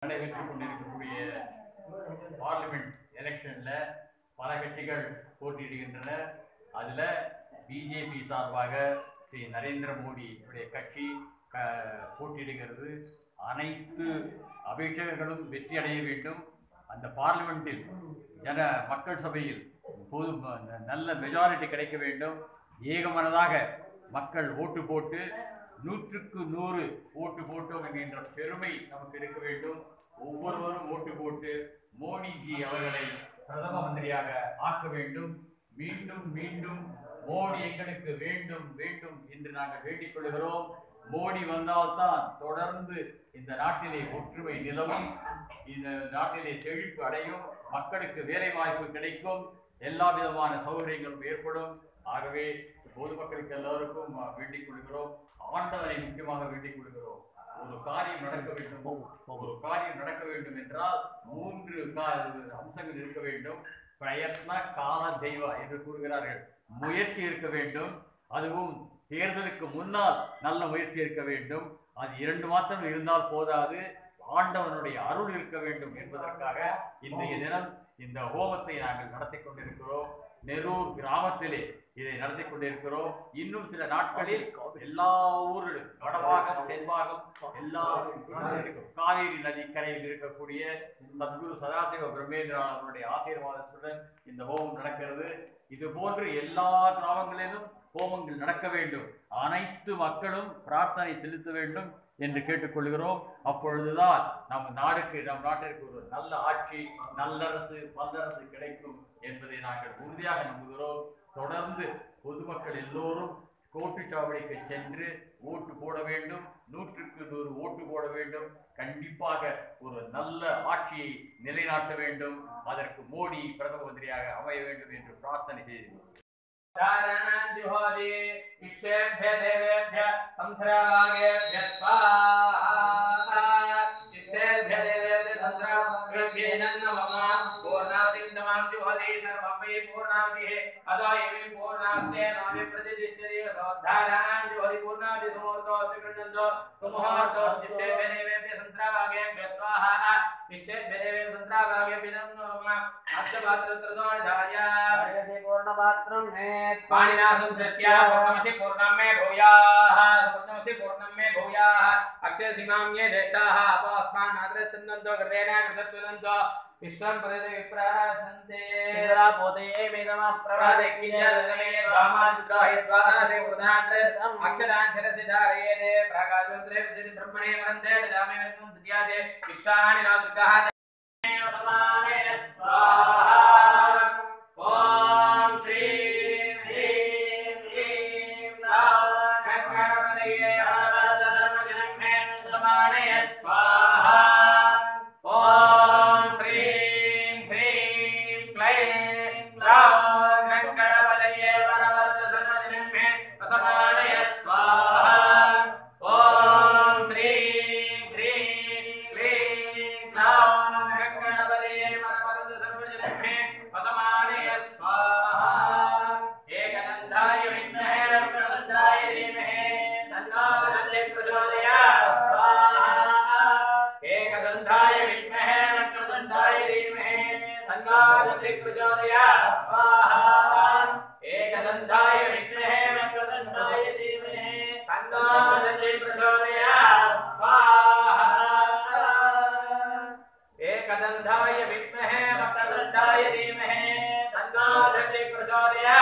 நடைபெற்றுக் கொண்டிருக்கக்கூடிய பார்லிமெண்ட் எலெக்ஷன்ல பல கட்சிகள் போட்டியிடுகின்றன. அதுல பிஜேபி சார்பாக ஸ்ரீ நரேந்திர மோடி உடைய கட்சி க- போட்டியிடுகிறது. அனைத்து அபிஷேகங்களும் வெற்றி அடைய வேண்டும். அந்த பார்லிமெண்ட்டில் ஜன மக்கள் சபையில் பொது நல்ல மெஜாரிட்டி கிடைக்க வேண்டும். ஏகமனதாக மக்கள் ஓட்டு போட்டு நூற்றுக்கு நூறு ஓட்டு போட்டோம் என்கின்ற பெருமை நமக்கு இருக்க வேண்டும். ஒவ்வொருவரும் ஓட்டு போட்டு மோடிஜி அவர்களை பிரதம மந்திரியாக ஆக்க வேண்டும். மீண்டும் மீண்டும் மோடி எங்களுக்கு வேண்டும் வேண்டும் என்று நாங்கள் வேண்டிக் கொள்கிறோம். மோடி வந்தால்தான் தொடர்ந்து இந்த நாட்டிலே ஒற்றுமை நிலவும். இந்த நாட்டிலே செழிப்பு அடையும். மக்களுக்கு வேலை வாய்ப்பு கிடைக்கும். எல்லா விதமான சௌகரியங்களும் ஏற்படும். ஆகவே பொதுமக்களுக்கு எல்லோருக்கும் எல்லாருக்கும் வேண்டிக் கொள்கிறோம். ஆண்டவரை முக்கியமாக வேண்டிக் கொள்கிறோம். ஒரு காரியம் நடக்க வேண்டும். ஒரு காரியம் நடக்க வேண்டும் என்றால் மூன்று கா- அம்சங்கள் இருக்க வேண்டும். பிரயத்ன கால தெய்வா என்று கூறுகிறார்கள். முயற்சி இருக்க வேண்டும். அதுவும் தேர்தலுக்கு முன்னால் நல்ல முயற்சி இருக்க வேண்டும். அது இரண்டு மாத்திரம் இருந்தால் போதாது. ஆண்டவனுடைய அருள் இருக்க வேண்டும் என்பதற்காக இன்றைய தினம் இந்த ஹோமத்தை நாங்கள் நடத்தி கொண்டிருக்கிறோம். நெரூர் கிராமத்திலே இதை நடத்தி கொண்டிருக்கிறோம். இன்னும் சில நாட்களில் எல்லா ஊரிலும் வடபாகம் தென்பாகம் எல்லா. காவேரி நதி கரையில் இருக்கக்கூடிய சத்குரு சதாசிவ பிரம்மேந்திரா அவருடைய ஆசீர்வாதத்துடன் இந்த ஹோமம் நடக்கிறது. இது போன்று எல்லா கிராமங்களிலும் ஹோமங்கள் நடக்க வேண்டும். அனைத்து மக்களும் பிரார்த்தனை செலுத்த வேண்டும். என்று கேட்டுக்கொள்கிறோம். அப்பொழுதுதான் நம் நாடுக்கு நம் நாட்டிற்கு ஒரு நல்ல ஆட்சி நல்லரசு பல்லரசு கிடைக்கும் என்பதை நாங்கள் உறுதியாக நம்புகிறோம். தொடர்ந்து பொதுமக்கள் எல்லோரும் கோட்டுச்சாவடிக்கு சென்று ஓட்டு போட வேண்டும். நூற்றுக்கு நூறு ஓட்டு போட வேண்டும். கண்டிப்பாக ஒரு நல்ல ஆட்சியை நிலைநாட்ட வேண்டும். அதற்கு மோடி பிரதம மந்திரியாக அமைய வேண்டும் என்று பிரார்த்தனை செய்து காரணம் ஜுஹோதி விஸ்வேபிய தேவேபிய சம்சரவாகே तस्मै सर्वमय पूर्णाभिः अदायवे पूर्णास्य नामे प्रतिष्ठते सोद्धारान् ज्योतिपूर्णाभिः समोर्तो श्रीकृष्णन्दो समोहर्तो शिष्ये पाणिनासं सत्या पूर्णमसि पूर्णं मे भूयाः पूर्णमसि पूर्णं मे भूयाः। अक्षयसीमां ये ज्येष्ठाः अपास्मान् आदरसन्नन्तो हृदयेन कृतस्वदन्तो विश्वं प्रदे विप्रसन्ते। पोदये मेदमः प्रभादेकिञ्चदमे ब्रह्माद्वाहिद्वादासे वृदान्त अक्षराञ्चरसि धारयेते प्रागादोत्रे विद्यते ब्रह्मणे वरन्ते तदामे वरन्तं द्याते विश्वानि नादुर्गाः समाने स्वा तन्नादधिक् स्वाहा एकदन्ताय विद्महे वक्रदन्ताय धीमहि तन्नादधिक् प्रचोदया स्वाहा। एकदन्ताय विद्महे वक्रदन्ताय धीमहि तन्नादधिक् प्रचोदया